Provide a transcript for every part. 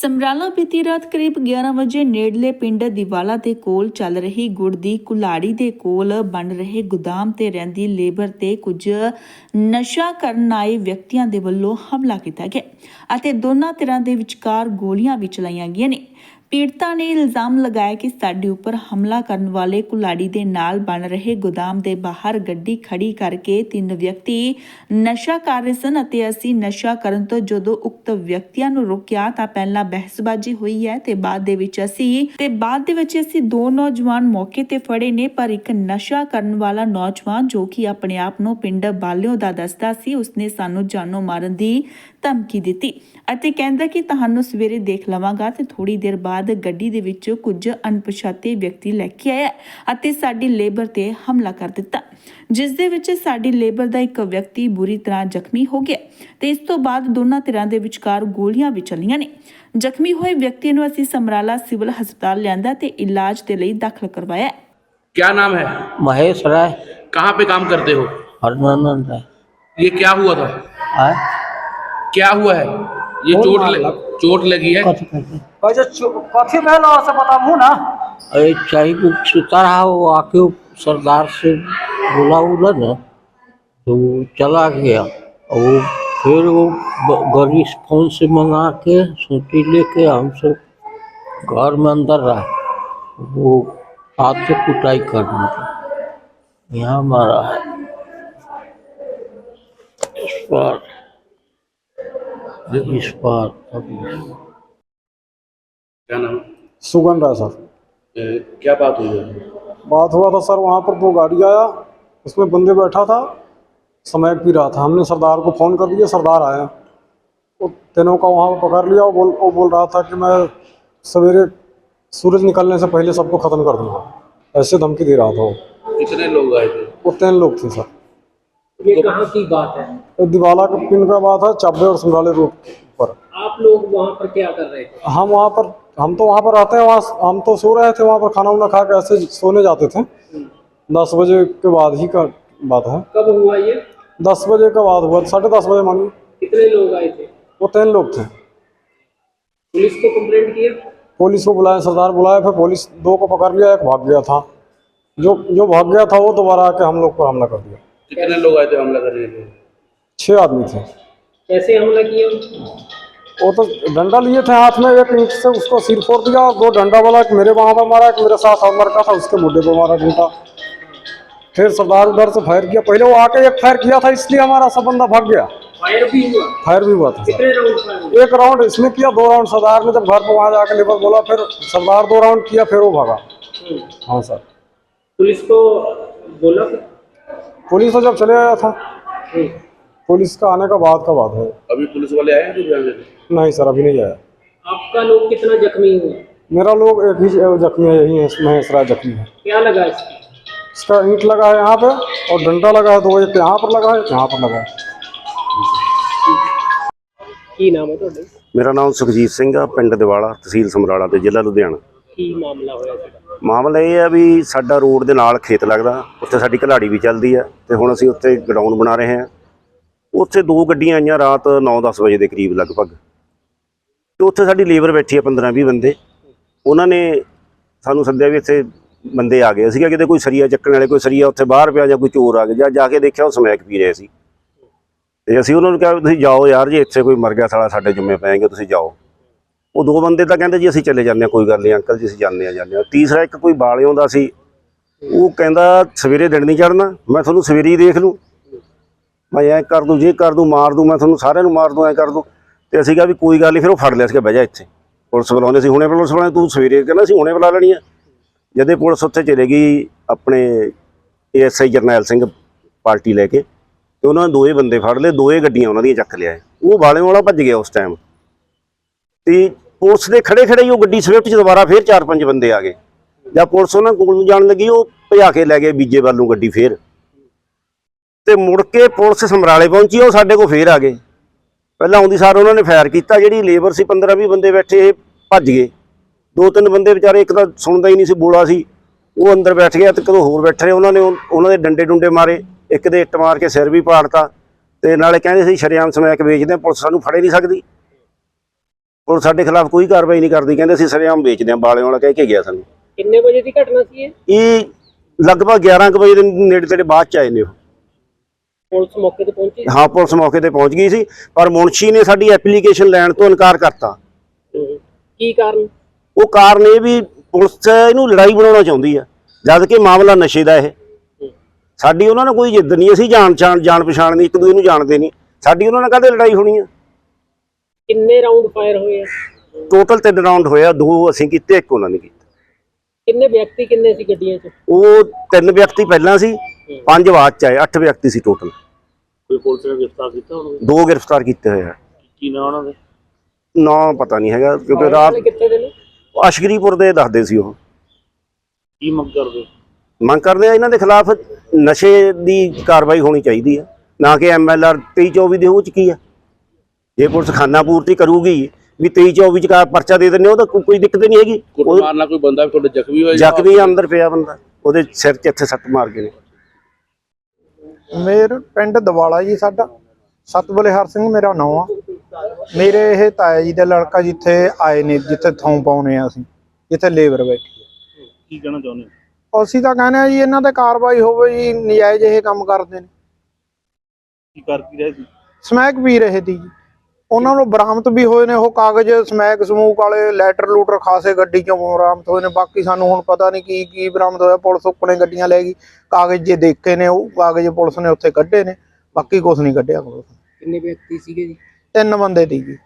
ਸਮਰਾਲਾ ਬੀਤੀ ਰਾਤ ਕਰੀਬ 11 ਵਜੇ ਨੇੜਲੇ ਪਿੰਡ ਦਿਵਾਲਾ ਦੇ ਕੋਲ ਚੱਲ ਰਹੀ ਗੁੜ ਦੀ ਕੁਲਾੜੀ ਦੇ ਕੋਲ ਬਣ ਰਹੇ ਗੋਦਾਮ ਤੇ ਰਹਿੰਦੀ ਲੇਬਰ ਤੇ ਕੁਝ ਨਸ਼ਾ ਕਰਨ ਆਏ ਵਿਅਕਤੀਆਂ ਦੇ ਵੱਲੋਂ ਹਮਲਾ ਕੀਤਾ ਗਿਆ ਅਤੇ ਦੋਨਾਂ ਧਿਰਾਂ ਦੇ ਵਿਚਕਾਰ ਗੋਲੀਆਂ ਵੀ ਚਲਾਈਆਂ ਗਈਆਂ ਨੇ। ਪੀੜਤਾ ਨੇ ਇਲਜ਼ਾਮ ਲਗਾਇਆ ਕਿ ਸਾਡੇ ਉੱਪਰ ਹਮਲਾ ਕਰਨ ਵਾਲੇ ਕੁਲਾੜੀ ਦੇ ਨਾਲ ਬਣ ਰਹੇ ਗੋਦਾਮ ਦੇ ਬਾਹਰ ਗੱਡੀ ਖੜੀ ਕਰਕੇ ਤਿੰਨ ਵਿਅਕਤੀ ਨਸ਼ਾ ਕਰ ਰਹੇ ਸਨ ਅਤੇ ਅਸੀਂ ਨਸ਼ਾ ਕਰਨ ਤੋਂ ਜਦੋਂ ਉਕਤ ਵਿਅਕਤੀਆਂ ਨੂੰ ਰੋਕਿਆ ਤਾਂ ਪਹਿਲਾਂ ਬਹਿਸਬਾਜ਼ੀ ਹੋਈ ਹੈ ਤੇ ਬਾਅਦ ਦੇ ਵਿੱਚ ਅਸੀਂ ਤੇ ਬਾਅਦ ਦੇ ਵਿੱਚ ਅਸੀਂ ਦੋ ਨੌਜਵਾਨ ਮੌਕੇ ਤੇ ਫੜੇ ਨੇ, ਪਰ ਇੱਕ ਨਸ਼ਾ ਕਰਨ ਵਾਲਾ ਨੌਜਵਾਨ ਜੋ ਕਿ ਆਪਣੇ ਆਪ ਨੂੰ ਪਿੰਡ ਬਾਲਿਓ ਦਾ ਦੱਸਦਾ ਸੀ, ਉਸਨੇ ਸਾਨੂੰ ਜਾਨੋਂ ਮਾਰਨ ਦੀ ਧਮਕੀ ਦਿੱਤੀ ਅਤੇ ਕਹਿੰਦਾ ਕਿ ਤੁਹਾਨੂੰ ਸਵੇਰੇ ਦੇਖ ਲਵਾਂਗਾ ਤੇ ਥੋੜੀ ਦੇਰ ਬਾਅਦ ਗੱਡੀ ਦੇ ਵਿੱਚ ਕੁਝ ਅਣਪਛਾਤੇ ਵਿਅਕਤੀ ਲੈ ਕੇ ਆਇਆ ਅਤੇ ਸਾਡੀ ਲੇਬਰ ਤੇ ਹਮਲਾ ਕਰ ਦਿੱਤਾ ਜਿਸ ਦੇ ਵਿੱਚ ਸਾਡੀ ਲੇਬਰ ਦਾ ਇੱਕ ਵਿਅਕਤੀ ਬੁਰੀ ਤਰ੍ਹਾਂ ਜ਼ਖਮੀ ਹੋ ਗਿਆ ਤੇ ਇਸ ਤੋਂ ਬਾਅਦ ਦੋਨਾਂ ਧਿਰਾਂ ਦੇ ਵਿਚਕਾਰ ਗੋਲੀਆਂ ਵੀ ਚੱਲੀਆਂ ਨੇ ਜ਼ਖਮੀ ਹੋਏ ਵਿਅਕਤੀ ਨੂੰ ਅਸੀਂ ਸਮਰਾਲਾ ਸਿਵਲ ਹਸਪਤਾਲ ਲਿਆਂਦਾ ਤੇ ਇਲਾਜ ਦੇ ਲਈ ਦਾਖਲ ਕਰਵਾਇਆ ਹੈ। क्या नाम है महेश राय कहाँ पे काम करते हो हरनंदन राय ये क्या हुआ था आय क्या हुआ है? ये चोट. लगा? चोट लगी है? कथी भेल अहाँ से बताबू ना? अरे चाही को सुता रहा वो आके सरदार से बोला उला ना तो वो चला गया। और वो फिर वो ब- गाड़ी फ़ोन से मंगा के सूटी लेके हमसे घर में अंदर रहा। वो हाथ से कुटाई करने की यहाँ मारा है। इस पर इस पर अभी क्या नाम सुगन राय सर ए, क्या बात हुई है बात हुआ था सर वहाँ पर दो गाड़ी आया उसमें बंदे बैठा था समय पी रहा था हमने सरदार को फ़ोन कर दिया सरदार आया वो तीनों का वहाँ पर पकड़ लिया वो बोल वो बोल रहा था कि मैं सवेरे सूरज निकलने से पहले सबको ख़त्म कर दूँगा ऐसे धमकी दे रहा था वो कितने लोग आए थे वो तीन लोग थे सर ये कहाँ की बात है? दिवाला का पिन का बात है चाबे और समराले रोड पर। आप लोग वहाँ पर क्या कर रहे थे? हम वहाँ पर हम तो वहाँ पर रहते हैं वहाँ हम तो सो रहे थे वहाँ पर खाना वाना खा के ऐसे सोने जाते थे। दस बजे के बाद ही का बात है। कब हुआ ये? दस बजे का बाद हुआ साढ़े दस बजे मानिए। कितने लोग आए थे? वो तीन लोग थे। पुलिस को कंप्लेंट किया? पुलिस को बुलाया सरदार बुलाया फिर पुलिस दो को पकड़ लिया एक भाग गया था। जो जो भाग गया था वो दोबारा आके हम लोग पर हमला कर दिया। कितने लोग आए थे हमला करने के लिए? छह आदमी थे। कैसे हमला किया वो तो डंडा लिए थे हाथ में एक ईंट से उसको सिर फोड़ दिया दो डंडा वाला एक मेरे वहाँ पर मारा एक मेरे साथ और लड़का था उसके मुद्दे पर मारा डंडा। फिर सरदार उधर से फायर किया। पहले वो आके एक फायर किया था इसलिए हमारा सब बंदा भाग गया। फायर भी हुआ? फायर भी हुआ था। कितने राउंड फायर एक राउंड इसने किया दो राउंड सरदार ने जब घर पर वहाँ जाकर लेबर बोला फिर सरदार दो राउंड किया फिर वो भागा। हम्म। हाँ सर। पुलिस को बोला? पुलिस तो जब चले आया था हम्म। पुलिस का आने का बाद का बात है अभी पुलिस वाले आए हैं तो ध्यान देने नहीं सर अभी नहीं आया आपका लोग कितना जख्मी हुआ मेरा लोग एक ही जख्मी है यही है महेश राय जख्मी है क्या लगा इसकी इसका ईंट लगा है यहाँ पे और डंडा लगा है तो एक यहाँ पर लगा है एक यहाँ पर लगा है ਕੀ ਨਾਮ ਹੈ ਤੁਹਾਡਾ ਮੇਰਾ ਨਾਮ ਸੁਖਜੀਤ ਸਿੰਘ ਆ ਪਿੰਡ ਦਿਵਾਲਾ ਤਹਿਸੀਲ ਸਮਰਾਲਾ ਤੇ ਜ਼ਿਲ੍ਹਾ ਲੁਧਿਆਣਾ ਕੀ ਮਾਮਲਾ ਹੋਇਆ ਸੀਗਾ ਮਾਮਲਾ ਇਹ ਆ ਵੀ ਸਾਡਾ ਰੋਡ ਦੇ ਨਾਲ ਖੇਤ ਲੱਗਦਾ, ਉੱਥੇ ਸਾਡੀ ਘਲਾੜੀ ਵੀ ਚੱਲਦੀ ਆ ਤੇ ਹੁਣ ਅਸੀਂ ਉੱਥੇ ਗਡਾਊਨ ਬਣਾ ਰਹੇ ਹਾਂ। ਉੱਥੇ ਦੋ ਗੱਡੀਆਂ ਆਈਆਂ ਰਾਤ 9-10 ਵਜੇ ਦੇ ਕਰੀਬ ਲਗਭਗ। ਤੇ ਉੱਥੇ ਸਾਡੀ ਲੇਬਰ ਬੈਠੀ ਆ 15-20 ਬੰਦੇ। ਉਹਨਾਂ ਨੇ ਸਾਨੂੰ ਸੱਦਿਆ ਵੀ ਇੱਥੇ ਬੰਦੇ ਆ ਗਏ। ਸੀਗਾ ਕਿਤੇ ਕੋਈ ਸਰੀਆ ਚੱਕਣ ਵਾਲੇ, ਕੋਈ ਸਰੀਆ ਉੱਥੇ ਬਾਹਰ ਪਿਆ ਜਾਂ ਕੋਈ ਚੋਰ ਆ ਗਿਆ, ਜਾਂ ਜਾ ਕੇ ਦੇਖਿਆ ਉਹ ਸਮੈਕ ਪੀ ਰਹੇ ਸੀ। ਤੇ ਅਸੀਂ ਉਹਨਾਂ ਨੂੰ ਕਿਹਾ ਵੀ ਤੁਸੀਂ ਜਾਓ ਯਾਰ, ਜੇ ਇੱਥੇ ਕੋਈ ਮਰ ਗਿਆ ਸਾਲਾ, ਸਾਡੇ ਜੁੰਮੇ ਪੈਣਗੇ ਤੁਸੀਂ ਜਾਓ। ਉਹ ਦੋ ਬੰਦੇ ਤਾਂ ਕਹਿੰਦੇ ਜੀ ਅਸੀਂ ਚਲੇ ਜਾਂਦੇ ਹਾਂ, ਕੋਈ ਗੱਲ ਨਹੀਂ, ਅੰਕਲ ਜੀ ਅਸੀਂ ਜਾਂਦੇ ਹਾਂ ਜਾਂਦੇ ਹਾਂ। ਤੀਸਰਾ ਇੱਕ ਕੋਈ ਬਾਲਿਓਂ ਦਾ ਸੀ, ਉਹ ਕਹਿੰਦਾ ਸਵੇਰੇ ਦਿਨ ਨਹੀਂ ਚੜਨਾ ਮੈਂ ਤੁਹਾਨੂੰ ਸਵੇਰੇ ਹੀ ਦੇਖ ਲੂੰ। ਮੈਂ ਐਂ ਕਰ ਦੂੰ, ਜੇ ਕਰ ਦੂੰ, ਮਾਰ ਦੂੰ, ਮੈਂ ਤੁਹਾਨੂੰ ਸਾਰਿਆਂ ਨੂੰ ਮਾਰ ਦੂੰ, ਐਂ ਕਰ ਦੂੰ। ਤੇ ਅਸੀਂ ਕਿਹਾ ਵੀ ਕੋਈ ਗੱਲ ਨਹੀਂ, ਫਿਰ ਉਹ ਫੜ ਲਿਆ ਸੀਗਾ ਬਹਿ ਜਾ ਇੱਥੇ। ਪੁਲਿਸ ਬੁਲਾਉਂਦੇ ਸੀ, ਹੁਣੇ ਪੁਲਿਸ ਬੁਲਾਉਂਦੇ, ਤੂੰ ਸਵੇਰੇ ਕਹਿੰਦਾ ਸੀ ਹੁਣੇ ਬੁਲਾ ਲੈਣੀ ਆ। ਜਦੇ ਪੁਲਿਸ ਉੱਥੇ ਚਲੇ ਗਈ, ਆਪਣੇ ਏਐਸਆਈ ਜਰਨੈਲ ਸਿੰਘ ਪਾਰਟੀ ਲੈ ਕੇ, ਤੇ ਉਹਨਾਂ ਨੇ ਦੋਏ ਬੰਦੇ ਫੜ ਲਏ ਦੋਏ ਗੱਡੀਆਂ ਉਹਨਾਂ ਦੀਆਂ ਚੱਕ ਲਿਆ। ਉਹ ਬਾਲਿਓਂ ਵਾਲਾ ਭੱਜ ਗਿਆ ਉਸ ਟਾਈਮ ਤੇ ਪੁਲਿਸ ਦੇ ਖੜੇ ਖੜੇ ਹੀ ਉਹ ਗੱਡੀ ਸਵਿਫਟ 'ਚ ਦੁਬਾਰਾ ਫੇਰ ਚਾਰ ਪੰਜ ਬੰਦੇ ਆ ਗਏ। ਜਦ ਪੁਲਿਸ ਉਹਨਾਂ ਕੋਲ ਨੂੰ ਜਾਣ ਲੱਗੀ ਉਹ ਭਜਾ ਕੇ ਲੈ ਗਏ ਬੀਜੇ ਵੱਲ ਨੂੰ ਗੱਡੀ ਫੇਰ। ਤੇ ਮੁੜ ਕੇ ਪੁਲਿਸ ਸਮਰਾਲੇ ਪਹੁੰਚੀ ਉਹ ਸਾਡੇ ਕੋਲ ਫੇਰ ਆ ਗਏ। ਪਹਿਲਾਂ ਆਉਂਦੀ ਸਾਰ ਉਹਨਾਂ ਨੇ ਫਾਇਰ ਕੀਤਾ ਜਿਹੜੀ ਲੇਬਰ ਸੀ 15 20 ਬੰਦੇ ਬੈਠੇ ਇਹ ਭੱਜ ਗਏ। ਦੋ ਤਿੰਨ ਬੰਦੇ ਵਿਚਾਰੇ ਇੱਕ ਤਾਂ ਸੁਣਦਾ ਹੀ ਨਹੀਂ ਸੀ ਬੋਲਾ ਸੀ। ਉਹ ਅੰਦਰ ਬੈਠ ਗਿਆ ਤੇ ਕਦੋਂ ਹੋਰ ਬੈਠੇ ਰਹੇ ਉਹਨਾਂ ਨੇ ਉਹਨਾਂ ਦੇ ਡੰਡੇ ਡੁੰਡੇ ਮਾਰੇ ਇੱਕ ਦੇ ਇੱਟ ਮਾਰ ਕੇ ਸਿਰ ਵੀ ਪਾੜਤਾ। ਤੇ ਨਾਲੇ ਕਹਿੰਦੇ ਸੀ ਸ਼ਰੇਆਮ ਸਮੈਕ ਵੇਚਦੇ ਹਾਂ, ਪੁਲਿਸ ਸਾਨੂੰ ਫੜੇ ਨਹੀਂ ਸਕਦੀ। ਪੁਲਿਸ ਸਾਡੇ ਖਿਲਾਫ ਕੋਈ ਕਾਰਵਾਈ ਨਹੀਂ ਕਰਦੀ ਕਹਿੰਦੇ ਅਸੀਂ ਸ਼ਰੇਆਮ ਵੇਚਦੇ ਹਾਂ ਬਾਲਿਆਂ ਵਾਲਾ ਕਹਿ ਕੇ ਗਿਆ ਸਾਨੂੰ। ਕਿੰਨੇ ਵਜੇ ਦੀ ਘਟਨਾ ਸੀ ਇਹ? ਇਹ ਲਗਭਗ 11 ਕੁ ਵਜੇ ਦੇ ਨੇੜੇ ਤੇੜੇ ਬਾਅਦ ਚ ਆਏ ਨੇ ਉਹ। ਪੁਲਿਸ ਮੌਕੇ ਤੇ ਪਹੁੰਚੀ? ਹਾਂ ਪੁਲਿਸ ਮੌਕੇ ਤੇ ਪਹੁੰਚ ਗਈ ਸੀ ਪਰ ਮੁਨਸ਼ੀ ਨੇ ਸਾਡੀ ਐਪਲੀਕੇਸ਼ਨ ਲੈਣ ਤੋਂ ਇਨਕਾਰ ਕਰਤਾ। ਕੀ ਕਾਰਨ? ਉਹ ਕਾਰਨ ਇਹ ਵੀ ਪੁਲਿਸ ਇਹਨੂੰ ਲੜਾਈ ਬਣਾਉਣਾ ਚਾਹੁੰਦੀ ਆ ਜਦ ਕਿ ਮਾਮਲਾ ਨਸ਼ੇ ਦਾ ਇਹ। ਸਾਡੀ ਉਹਨਾਂ ਨਾਲ ਕੋਈ ਜਿੱਦ ਨਹੀਂ ਅਸੀਂ ਜਾਣ ਜਾਣ ਜਾਣ ਪਛਾਣ ਨਹੀਂ ਇੱਕ ਦੂਜੇ ਨੂੰ ਜਾਣਦੇ ਨਹੀਂ। ਸਾਡੀ ਉਹਨਾਂ ਨਾਲ ਕਾਹਦੇ ਲੜਾਈ ਹੋਣੀ ਆ? ਕਿੰਨੇ ਰਾਉਂਡ ਫਾਇਰ ਹੋਏ ਆ? ਟੋਟਲ ਤਿੰਨ ਰਾਉਂਡ ਹੋਇਆ ਦੋ ਅਸੀਂ ਕੀਤੇ ਇੱਕ ਉਹਨਾਂ ਨੇ ਕੀਤਾ। ਕਿੰਨੇ ਵਿਅਕਤੀ ਕਿੰਨੇ ਸੀ ਗੱਡੀਆਂ 'ਚ? ਉਹ ਤਿੰਨ ਵਿਅਕਤੀ ਪਹਿਲਾਂ ਸੀ ਪੰਜ ਬਾਅਦ ਚ ਆਏ ਅੱਠ ਵਿਅਕਤੀ ਸੀ ਟੋਟਲ ਕੋਈ ਪੁਲਿਸ ਨੇ ਗ੍ਰਿਫਤਾਰ ਕੀਤਾ ਉਹਨੂੰ ਦੋ ਗ੍ਰਿਫਤਾਰ ਕੀਤੇ ਹੋਏ ਆ। ਕੀ ਨਾ ਉਹਨਾਂ ਦੇ? ਨਾ ਪਤਾ ਨਹੀਂ ਹੈਗਾ ਕਿਉਂਕਿ ਰਾਤ ਕਿੱਥੇ ਦੇ ਨੇ? ਅਸ਼ਗਰੀਪੁਰ ਦੇ ਦੱਸਦੇ ਸੀ ਉਹ। ਕੀ ਮੰਗ ਕਰਦੇ? ਮੰਗ ਕਰਦੇ ਆ ਇਹਨਾਂ ਦੇ ਖਿਲਾਫ ਨਸ਼ੇ ਦੀ ਕਾਰਵਾਈ ਹੋਣੀ ਚਾਹੀਦੀ ਹੈ ਨਾ ਕਿ ਐਮਐਲਆਰ 2324 ਦੇ ਉਹ ਚ ਕੀ ਆ। ਜੇ ਪੁਲਿਸ ਖਾਨਾ ਪੂਰਤੀ ਕਰੂਗੀ ਵੀ 23 24 ਚ ਕਾ ਪਰਚਾ ਦੇ ਦਿੰਨੇ ਉਹ ਤਾਂ ਕੋਈ ਦਿੱਕਤ ਨਹੀਂ ਹੈਗੀ। ਕੁੱਟ ਮਾਰ ਕੋਈ ਬੰਦਾ ਤੁਹਾਡੇ ਜ਼ਖਮੀ ਹੋਇਆ ਜ਼ਖਮੀ ਅੰਦਰ ਪਿਆ ਬੰਦਾ। ਉਹਦੇ ਸਿਰ 'ਚ ਇੱਥੇ ਸੱਟ ਮਾਰ ਗਏ ਮੇਰ ਪਿੰਡ ਦਵਾਲਾ ਜੀ ਸਾਡਾ। ਸਤਬਲੇ ਹਰ ਸਿੰਘ ਮੇਰਾ ਨਾਮ ਆ। ਮੇਰੇ ਇਹ ਤਾਇਆ ਜੀ ਦਾ ਲੜਕਾ ਜਿੱਥੇ ਆਏ ਨੇ ਜਿੱਥੇ ਥਾਂ ਪਾਉਨੇ ਆ ਅਸੀਂ ਜਿੱਥੇ ਲੇਬਰ ਬੈਠੀ ਕੀ ਕਹਿਣਾ ਚਾਹੁੰਦੇ ਅਸੀਂ ਤਾਂ ਕਹਿੰਦੇ ਆ ਜੀ ਇਹਨਾਂ ਤੇ ਕਾਰਵਾਈ ਹੋਵੇ ਜੀ ਨਜਾਇਜ਼ ਇਹ ਕੰਮ ਕਰਦੇ ਨੇ। ਕੀ ਕਰ ਰਹੇ ਸੀ? ਸਮੈਕ ਪੀ ਰਹੇ ਸੀ ਜੀ। ਉਹਨਾਂ ਨੂੰ ਬਰਾਮਦ ਵੀ ਹੋਏ ਨੇ ਉਹ ਕਾਗਜ਼ ਸਮੈਕ ਸਮੂਕ ਵਾਲੇ ਲੈਟਰ ਲੂਟਰ ਖਾਸੇ ਗੱਡੀ ਚੋਂ ਬਰਾਮਦ ਹੋਏ ਨੇ। ਬਾਕੀ ਸਾਨੂੰ ਹੁਣ ਪਤਾ ਨਹੀਂ ਕੀ ਕੀ ਬਰਾਮਦ ਹੋਇਆ। ਪੁਲਿਸ ਉੱਪਰੇ ਗੱਡੀਆਂ ਲੈ ਗਈ। ਕਾਗਜ਼ ਜੇ ਦੇਖੇ ਨੇ ਉਹ ਕਾਗਜ਼ ਪੁਲਿਸ ਨੇ ਉੱਥੇ ਕੱਢੇ ਨੇ। ਬਾਕੀ ਕੁਝ ਨਹੀਂ ਕੱਢਿਆ ਕਿੰਨੇ ਵਿਅਕਤੀ ਸੀਗੇ ਜੀ? ਤਿੰਨ ਬੰਦੇ ਸੀ ਜੀ।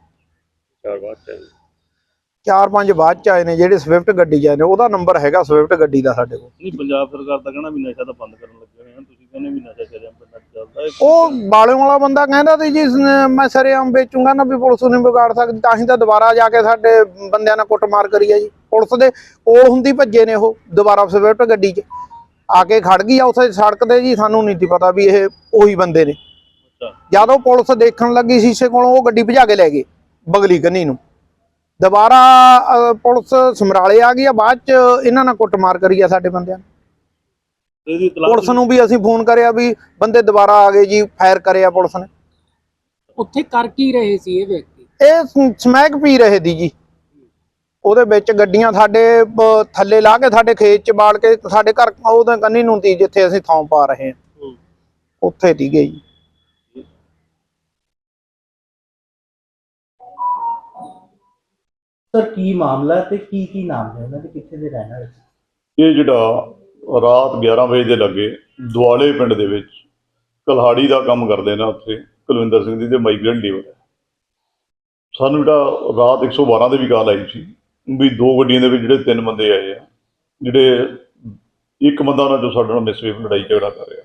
ਚਾਰ ਬਾਅਦ ਚ ਚਾਰ ਪੰਜ ਬਾਅਦ ਚ ਆਏ ਨੇ ਜਿਹੜੇ ਸਵਿਫਟ ਗੱਡੀ ਚ ਆਏ ਨੇ ਉਹਦਾ ਨੰਬਰ ਹੈਗਾ ਸਵਿਫਟ ਗੱਡੀ ਦਾ ਸਾਡੇ ਕੋਲ। ਪੰਜਾਬ ਸਰਕਾਰ ਦਾ ਕਹਿਣਾ ਵੀ ਨਸ਼ਾ ਤਾਂ ਬੰਦ ਕਰਨ ਲੱਗੇ ਹੋਏ ਹਨ ਤੁਸੀਂ ਕਹਿੰਦੇ ਵੀ ਨਸ਼ਾ ਚੱਲਿਆ। ਉਹ ਬਾਲਿਆਂ ਵਾਲਾ ਬੰਦਾ ਕਹਿੰਦਾ ਸੀ ਜੀ ਮੈਂ ਸਰੇਆਮ ਵੇਚੂੰਗਾ ਨਾ ਵੀ ਪੁਲਿਸ ਨਹੀਂ ਵਿਗਾੜ ਸਕਦੀ ਤਾਂ ਹੀ ਤਾਂ ਦੁਬਾਰਾ ਜਾ ਕੇ ਸਾਡੇ ਬੰਦਿਆਂ ਨਾਲ ਕੁੱਟਮਾਰ ਕਰੀ ਆ ਜੀ। ਪੁਲਿਸ ਦੇ ਕੋਲ ਹੁੰਦੀ ਭੱਜੇ ਨੇ ਉਹ ਦੁਬਾਰਾ ਸਵਿਫਟ ਗੱਡੀ 'ਚ। ਆ ਕੇ ਖੜ ਗਈ ਆ ਉੱਥੇ ਸੜਕ ਤੇ ਜੀ ਸਾਨੂੰ ਨਹੀਂ ਸੀ ਪਤਾ ਵੀ ਇਹ ਉਹੀ ਬੰਦੇ ਨੇ। ਜਦੋਂ ਪੁਲਿਸ ਦੇਖਣ ਲੱਗੀ ਸ਼ੀਸ਼ੇ ਕੋਲੋਂ ਉਹ ਗੱਡੀ ਭਜਾ ਕੇ ਲੈ ਗਏ ਬਗਲੀ ਕੰਨੀ ਨੂੰ। ਦੁਬਾਰਾ ਪੁਲਿਸ ਸਮਰਾਲੇ ਆ ਗਈ ਆ ਬਾਅਦ ਚ ਇਹਨਾਂ ਨਾਲ ਕੁੱਟਮਾਰ ਕਰੀ ਆ ਸਾਡੇ ਬੰਦਿਆਂ ਨੇ। ਇਹਦੀ ਪੁਲਿਸ ਨੂੰ ਵੀ ਅਸੀਂ ਫੋਨ ਕਰਿਆ ਵੀ ਬੰਦੇ ਦੁਬਾਰਾ ਆ ਗਏ ਜੀ ਫਾਇਰ ਕਰਿਆ ਪੁਲਿਸ ਨੇ। ਉੱਥੇ ਕਰ ਕੀ ਰਹੇ ਸੀ ਇਹ ਵਿਅਕਤੀ? ਇਹ ਸਮੈਕ ਪੀ ਰਹੇ ਦੀ ਜੀ। ਉਹਦੇ ਵਿੱਚ ਗੱਡੀਆਂ ਸਾਡੇ ਬ- ਥੱਲੇ ਲਾ ਕੇ ਸਾਡੇ ਖੇਤ ਚ ਬਾੜ ਕੇ ਸਾਡੇ ਘਰ ਉਹਦੇ ਕੰਨੀ ਨੂੰ ਤੀ ਜਿੱਥੇ ਅਸੀਂ ਥਾਂ ਪਾ ਰਹੇ ਹਾਂ। ਉੱਥੇ ਤੀਗੇ ਜੀ ਸਰ ਕੀ ਮਾਮਲਾ ਹੈ ਤੇ ਕੀ ਕੀ ਨਾਮ ਹੈ? ਉਹਨਾਂ ਦੇ ਕਿੱਥੇ ਦੇ ਰਹਿਣ ਵਾਲੇ ਸੀ? ਇਹ ਜਿਹੜਾ ਰਾਤ 11 ਵਜੇ ਦੇ ਲੱਗੇ ਦੁਆਲੇ ਪਿੰਡ ਦੇ ਵਿੱਚ ਕਲਹਾੜੀ ਦਾ ਕੰਮ ਕਰਦੇ ਨੇ ਉੱਥੇ, ਕੁਲਵਿੰਦਰ ਸਿੰਘ ਜੀ ਤੇ ਮਾਈਗ੍ਰੇਟ ਲੇਬਰ ਹੈ ਸਾਨੂੰ ਜਿਹੜਾ ਰਾਤ 112 ਦੇ ਵੀ ਕਾਲ ਆਈ ਸੀ ਵੀ ਦੋ ਗੱਡੀਆਂ ਦੇ ਵਿੱਚ ਜਿਹੜੇ ਤਿੰਨ ਬੰਦੇ ਆਏ ਆ, ਜਿਹੜੇ ਇੱਕ ਬੰਦਾ ਉਹਨਾਂ ਚੋਂ ਸਾਡੇ ਨਾਲ ਮਿਸਬੀਹੇਵ ਲੜਾਈ ਝਗੜਾ ਕਰ ਰਿਹਾ।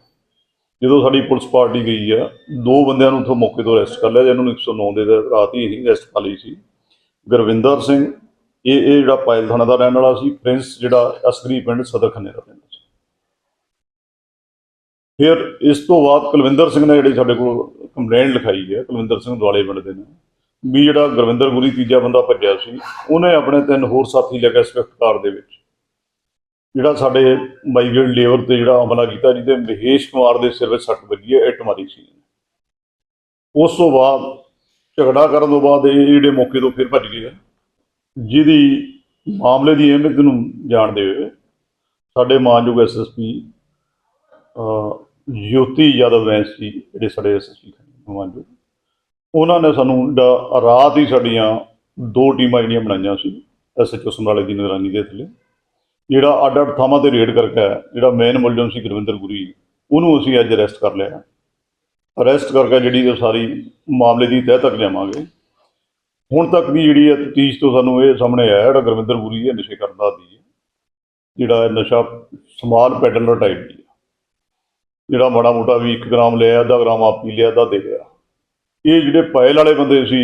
ਜਦੋਂ ਸਾਡੀ ਪੁਲਿਸ ਪਾਰਟੀ ਗਈ ਆ, ਦੋ ਬੰਦਿਆਂ ਨੂੰ ਉੱਥੋਂ ਮੌਕੇ ਤੋਂ ਅਰੈਸਟ ਕਰ ਲਿਆ, ਜਿਹਨਾਂ ਨੂੰ 109 ਦੇ ਰਾਤ ਹੀ ਅਸੀਂ ਅਰੈਸਟ ਕਰ ਲਈ ਸੀ। ਗੁਰਵਿੰਦਰ ਸਿੰਘ, ਇਹ ਇਹ ਜਿਹੜਾ ਪਾਇਲ ਥਾਣਾ ਦਾ ਰਹਿਣ ਵਾਲਾ ਸੀ, ਪ੍ਰਿੰਸ ਜਿਹੜਾ ਅਸਗਰੀ ਪਿੰਡ ਸਦਰ ਖੰਨੇ ਦਾ ਰਹਿੰਦਾ ਸੀ। ਫਿਰ ਇਸ ਤੋਂ ਬਾਅਦ ਕੁਲਵਿੰਦਰ ਸਿੰਘ ਨੇ ਜਿਹੜੀ ਸਾਡੇ ਕੋਲ ਕੰਪਲੇਂਟ ਲਿਖਾਈ ਹੈ, ਕੁਲਵਿੰਦਰ ਸਿੰਘ ਦੁਆਲੇ ਪਿੰਡ ਦੇ ਨੇ। ਵੀ ਜਿਹੜਾ ਗੁਰਵਿੰਦਰ ਗੁਰੀ ਤੀਜਾ ਬੰਦਾ ਭੱਜਿਆ ਸੀ, ਉਹਨੇ ਆਪਣੇ ਤਿੰਨ ਹੋਰ ਸਾਥੀ ਲੈ ਕੇ ਸਵਿਫਟ ਕਾਰ ਦੇ ਵਿੱਚ। ਜਿਹੜਾ ਸਾਡੇ ਮਾਈਗ੍ਰੇਟ ਲੇਬਰ ਤੇ ਜਿਹੜਾ ਹਮਲਾ ਕੀਤਾ, ਜਿਹਦੇ ਮਹੇਸ਼ ਕੁਮਾਰ ਦੇ ਸਿਰ ਵਿੱਚ ਸੱਟ ਵੱਜੀ ਹੈ, ਇੱਟ ਮਾਰੀ ਸੀ। ਉਸ ਤੋਂ ਬਾਅਦ ਝਗੜਾ ਕਰਨ ਤੋਂ ਬਾਅਦ ਇਹ ਜਿਹੜੇ ਮੌਕੇ ਤੋਂ ਫਿਰ ਭੱਜ ਗਏ ਆ। ਜਿਹਦੀ ਮਾਮਲੇ ਦੀ ਅਹਿਮੀਅਤ ਨੂੰ ਜਾਣਦੇ ਹੋਏ ਸਾਡੇ ਮਾਨਯੋਗ ਐਸਐਸਪੀ ਜੋਤੀ ਯਾਦਵ ਵੈਂਸ ਸੀ, ਜਿਹੜੇ ਸਾਡੇ ਐਸਐਸਪੀ ਮਾਨਯੋਗ ਉਹਨਾਂ ਨੇ ਸਾਨੂੰ ਜਿਹੜਾ ਰਾਤ ਹੀ ਸਾਡੀਆਂ ਦੋ ਟੀਮਾਂ ਜਿਹੜੀਆਂ ਬਣਾਈਆਂ ਸੀ ਐਸਐਚਓ ਸਮਰਾਲੇ ਦੀ ਨਿਗਰਾਨੀ ਦੇ ਥੱਲੇ, ਜਿਹੜਾ ਅੱਡ ਅੱਡ ਥਾਵਾਂ ਤੇ ਰੇਡ ਕਰਕੇ ਜਿਹੜਾ ਮੇਨ ਮੁਲਜ਼ਮ ਸੀ ਗੁਰਵਿੰਦਰ ਗੁਰੀ ਉਹਨੂੰ ਅਸੀਂ ਅੱਜ ਅਰੈਸਟ ਕਰ ਲਿਆ। ਅਰੈਸਟ ਕਰਕੇ ਜਿਹੜੀ ਉਹ ਸਾਰੀ ਮਾਮਲੇ ਦੀ ਤਹਿ ਤੱਕ ਲਿਆਵਾਂਗੇ। ਹੁਣ ਤੱਕ ਦੀ ਜਿਹੜੀ ਹੈ ਤਫਤੀਸ਼ ਤੋਂ ਸਾਨੂੰ ਇਹ ਸਾਹਮਣੇ ਆਇਆ, ਜਿਹੜਾ ਗੁਰਵਿੰਦਰ ਗੁਰੀ ਹੈ ਨਸ਼ੇ ਕਰਦਾ ਦੀ ਜਿਹੜਾ ਨਸ਼ਾ ਸਮਾਲ ਪੈਡਲਰ ਟਾਈਪ ਦੀ ਜਿਹੜਾ ਮਾੜਾ ਮੋਟਾ ਵੀ 1 ਗ੍ਰਾਮ ਲਿਆ, ਅੱਧਾ ਗ੍ਰਾਮ ਆਪ ਪੀ ਲਿਆ, ਅੱਧਾ ਦੇ ਲਿਆ। ਇਹ ਜਿਹੜੇ ਪਾਇਲ ਵਾਲੇ ਬੰਦੇ ਸੀ,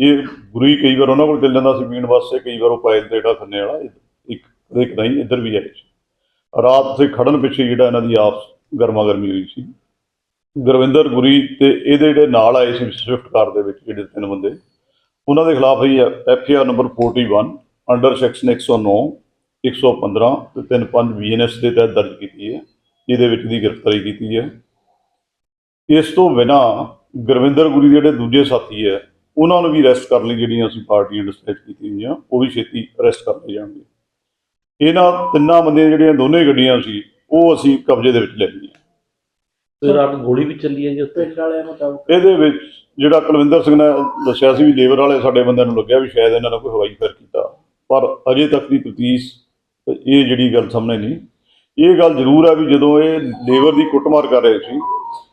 ਇਹ ਗੁਰੀ ਕਈ ਵਾਰ ਉਹਨਾਂ ਕੋਲ ਚੱਲ ਜਾਂਦਾ ਸੀ ਪੀਣ ਵਾਸਤੇ, ਕਈ ਵਾਰ ਉਹ ਪਾਇਲ ਤੇ ਜਿਹੜਾ ਖੰਨੇ ਵਾਲਾ ਇੱਕ ਇੱਕ ਨਹੀਂ, ਇੱਧਰ ਵੀ ਆਏ ਸੀ ਰਾਤ ਤੇ ਖੜਨ ਪਿੱਛੇ ਜਿਹੜਾ ਇਹਨਾਂ ਦੀ ਆਪਸ ਗਰਮਾ ਗਰਮੀ ਹੋਈ ਸੀ। ਗੁਰਵਿੰਦਰ ਗੁਰੀ ਤੇ ਇਹਦੇ ਜਿਹੜੇ ਨਾਲ ਆਏ ਸੀ ਸਵਿਫਟ ਕਾਰ ਦੇ ਵਿੱਚ, ਜਿਹੜੇ ਤਿੰਨ ਬੰਦੇ, ਉਹਨਾਂ ਦੇ ਖਿਲਾਫ ਹੀ F R number 41 under section 109 115 ਤੇ 35 ਬੀਐਨਐਸ ਦੇ ਤਹਿਤ ਦਰਜ ਕੀਤੀ ਹੈ। ਜਿਹਦੇ ਵਿੱਚ ਦੀ ਗ੍ਰਿਫਤਾਰੀ ਕੀਤੀ ਹੈ। ਇਸ ਤੋਂ ਬਿਨਾਂ ਗੁਰਵਿੰਦਰ ਗੁਰੀ ਦੇ ਜਿਹੜੇ ਦੂਜੇ ਸਾਥੀ ਹੈ ਉਹਨਾਂ ਨੂੰ ਵੀ ਅਰੈਸਟ ਕਰਨ ਲਈ ਜਿਹੜੀਆਂ ਅਸੀਂ ਪਾਰਟੀਆਂ ਡਿਸਪੈਚ ਕੀਤੀਆਂ ਹੋਈਆਂ ਉਹ ਵੀ ਛੇਤੀ ਅਰੈਸਟ ਕਰ ਲਏ ਜਾਣਗੇ। ਇਹਨਾਂ ਤਿੰਨਾਂ ਬੰਦਿਆਂ ਜਿਹੜੀਆਂ ਦੋਨੇ ਗੱਡੀਆਂ ਸੀ ਉਹ ਅਸੀਂ ਕਬਜ਼ੇ ਦੇ ਵਿੱਚ ਲੈ ਲਈਆਂ। ਤੇ ਰਾਤ ਗੋਲੀ ਵੀ ਚੱਲੀ ਹੈ ਜੀ ਉੱਥੇ? ਪਿੰਡ ਵਾਲਿਆਂ ਮੁਤਾਬਕ। ਇਹਦੇ ਵਿੱਚ ਜਿਹੜਾ ਕੁਲਵਿੰਦਰ ਸਿੰਘ ਨੇ ਦੱਸਿਆ ਸੀ ਵੀ ਲੇਬਰ ਵਾਲੇ ਸਾਡੇ ਬੰਦਿਆਂ ਨੂੰ ਲੱਗਿਆ ਵੀ ਸ਼ਾਇਦ ਇਹਨਾਂ ਨੇ ਕੋਈ ਹਵਾਈ ਫਾਇਰ ਕੀਤਾ ਪਰ ਅਜੇ ਤੱਕ ਦੀ ਤਫਤੀਸ਼ ਇਹ ਜਿਹੜੀ ਗੱਲ ਸਾਹਮਣੇ ਨਹੀਂ। ਇਹ ਗੱਲ ਜ਼ਰੂਰ ਹੈ ਵੀ ਜਦੋਂ ਇਹ ਲੇਬਰ ਦੀ ਕੁੱਟਮਾਰ ਕਰ ਰਹੇ ਸੀ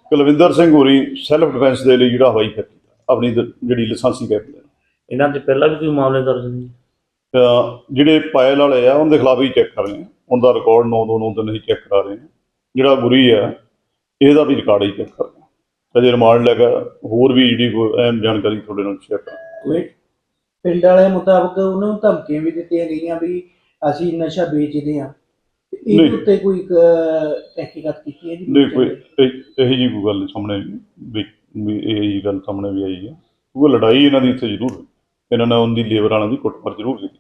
ਕੁਲਵਿੰਦਰ ਸਿੰਘ ਹੋਰੀ ਸੈਲਫ ਡਿਫੈਂਸ ਦੇ ਲਈ ਜਿਹੜਾ ਹਵਾਈ ਕੀਤਾ ਆਪਣੀ ਦ- ਜਿਹੜੀ ਲਾਇਸੈਂਸੀ ਕੈਪ ਇਹਨਾਂ ਦੇ ਪਹਿਲਾਂ ਵੀ ਕੋਈ ਮਾਮਲੇ ਦਰਜ ਨਹੀਂ ਤਾਂ ਜਿਹੜੇ ਪਾਇਲ ਵਾਲੇ ਆ ਉਹਨਾਂ ਦੇ ਖਿਲਾਫ ਹੀ ਚੈੱਕ ਕਰ ਰਹੇ ਆ। ਉਹਦਾ ਰਿਕਾਰਡ 9 2 9 ਦਿਨ ਹੀ ਚੈੱਕ ਕਰਾ ਰਹੇ ਆ। ਜਿਹੜਾ ਗੁਰੀ ਆ ਇਹਦਾ ਵੀ ਰਿਕਾਰਡ ਹੀ ਚੈੱਕ ਕਰ ਰਹੇ ਆ। ਅਜੇ ਰਿਮਾਂਡ ਲੈ ਕੇ ਹੋਰ ਵੀ ਜਿਹੜੀ ਕੋਈ ਅਹਿਮ ਜਾਣਕਾਰੀ ਤੁਹਾਡੇ ਨਾਲ ਸ਼ੇਅਰ ਕਰਾਂਗੇ। ਪਿੰਡ ਵਾਲਿਆਂ ਮੁਤਾਬਕ ਉਹਨਾਂ ਨੂੰ ਧਮਕੀਆਂ ਵੀ ਦਿੱਤੀਆਂ ਗਈਆਂ ਵੀ ਅਸੀਂ ਨਸ਼ਾ ਵੇਚਦੇ ਹਾਂ। ਤੇ ਨਹੀਂ। ਇਹ ਉੱਤੇ ਕੋਈ ਅਹ, ਤਹਿਕੀਕਾਤ ਕੀਤੀ ਹੈ ਜੀ? ਨਹੀਂ ਕੋਈ ਇਹ- ਇਹੋ ਜਿਹੀ ਕੋਈ ਗੱਲ ਸਾਹਮਣੇ ਵੀ ਵੀ ਇਹ ਜਿਹੀ ਗੱਲ ਸਾਹਮਣੇ ਵੀ ਆਈ ਹੈ। ਉਹ ਲੜਾਈ ਇਹਨਾਂ ਦੀ ਇੱਥੇ ਜ਼ਰੂਰ ਹੋਈ। ਇਹਨਾਂ ਨੇ ਉਹਦੀ ਲੇਬਰ ਵਾਲਿਆਂ ਦੀ ਕੁੱਟਮਾਰ ਜ਼ਰੂਰ ਕੀਤੀ।